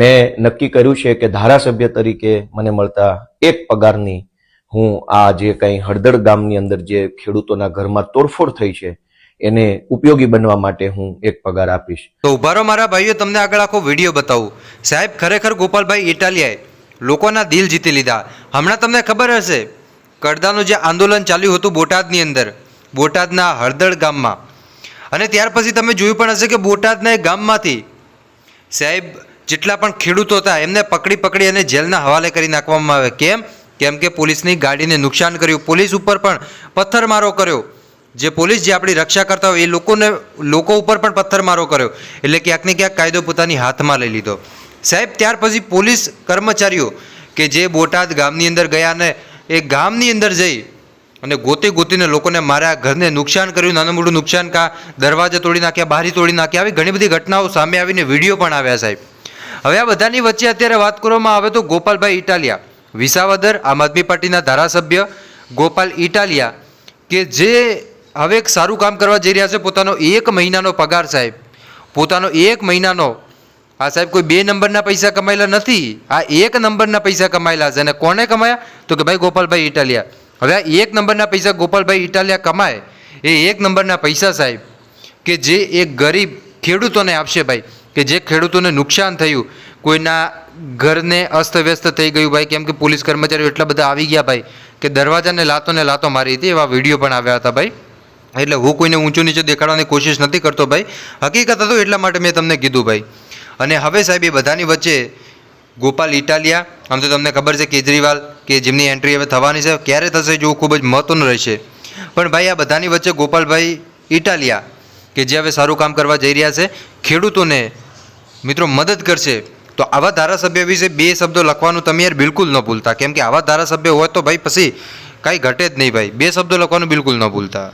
મેં નક્કી કર્યું છે કે ધારાસભ્ય તરીકે મને મળતા એક પગારની હું આ જે કંઈ હળદળ ગામની અંદર જે ખેડૂતોના ઘરમાં તોડફોડ થઈ છે, એને ઉપયોગી બનવા માટે હું એક પગાર આપીશ. તો ઉભારો મારા ભાઈઓ, તમને આગળ આખો વીડિયો બતાવું. સાહેબ, ખરેખર ગોપાલભાઈ ઇટાલિયાએ લોકોના દિલ જીતી લીધા. હમણાં તમને ખબર હશે કડદાનું જે આંદોલન ચાલ્યું હતું બોટાદની અંદર, બોટાદના હળદળ ગામમાં. અને ત્યાર પછી તમે જોયું પણ હશે કે બોટાદના એ ગામમાંથી સાહેબ જેટલા પણ ખેડૂતો હતા, એમને પકડી પકડી અને જેલના હવાલે કરી નાખવામાં આવે. કેમ? કેમ કે પોલીસની ગાડીને નુકસાન કર્યું. પોલીસ ઉપર પણ પથ્થરમારો કર્યો. જે પોલીસ જે આપણી રક્ષા કરતા હોય, એ લોકોને, લોકો ઉપર પણ પથ્થરમારો કર્યો. એટલે ક્યાંક ને ક્યાંક કાયદો પોતાની હાથમાં લઈ લીધો. સાહેબ, ત્યાર પછી પોલીસ કર્મચારીઓ કે જે બોટાદ ગામની અંદર ગયા ને એ ગામની અંદર જઈ અને ગોતી ગોતીને લોકોને માર્યા, ઘરને નુકસાન કર્યું નાનું મોટું નુકસાન કા, દરવાજા તોડી નાખ્યા, બારી તોડી નાખ્યા, આવી ઘણી બધી ઘટનાઓ સામે આવીને વીડિયો પણ આવ્યા સાહેબ. હવે આ બધાની વચ્ચે અત્યારે વાત કરવામાં આવે તો ગોપાલભાઈ ઇટાલિયા, વિસાવદર આમ આદમી પાર્ટીના ધારાસભ્ય ગોપાલ ઇટાલિયા કે જે હવે એક સારું કામ કરવા જઈ રહ્યા છે, પોતાનો એક મહિનાનો પગાર સાહેબ, પોતાનો એક મહિનાનો, આ સાહેબ કોઈ બે નંબરના પૈસા કમાયેલા નથી, આ એક નંબરના પૈસા કમાયેલા છે. અને કોણે કમાયા? તો કે ભાઈ ગોપાલભાઈ ઇટાલિયા. હવે આ એક નંબરના પૈસા ગોપાલભાઈ ઇટાલિયા કમાય, એ એક નંબરના પૈસા સાહેબ કે જે એક ગરીબ ખેડૂતોને આપશે ભાઈ. કે જે ખેડૂતોને નુકસાન થયું, કોઈના ઘરને અસ્તવ્યસ્ત થઈ ગયું ભાઈ, કેમ કે પોલીસ કર્મચારીઓ એટલા બધા આવી ગયા ભાઈ, કે દરવાજાને લાતો ને લાતો મારી હતી, એવા વીડિયો પણ આવ્યા હતા ભાઈ. એટલે હું કોઈને ઊંચું નીચે દેખાડવાની કોશિશ નથી કરતો ભાઈ. હકીકત હતું એટલા માટે મેં તમને કીધું ભાઈ. અને હવે સાહેબ એ બધાની વચ્ચે ગોપાલ ઇટાલિયા, આમ તો તમને ખબર છે કેજરીવાલ, કે જેમની એન્ટ્રી હવે થવાની છે, ક્યારે થશે જોવું ખૂબ જ મહત્ત્વનું રહેશે. પણ ભાઈ આ બધાની વચ્ચે ગોપાલભાઈ ઇટાલિયા, કે જે હવે સારું કામ કરવા જઈ રહ્યા છે, ખેડૂતોને મિત્રો, મદદ કરશે. તો આવા ધારાસભ્ય વિશે બે શબ્દો લખવાનું તમે યાર બિલકુલ ન ભૂલતા. કેમ કે આવા ધારાસભ્ય હોય તો ભાઈ પછી કાંઈ ઘટે જ નહીં ભાઈ. બે શબ્દો લખવાનું બિલકુલ ન ભૂલતા.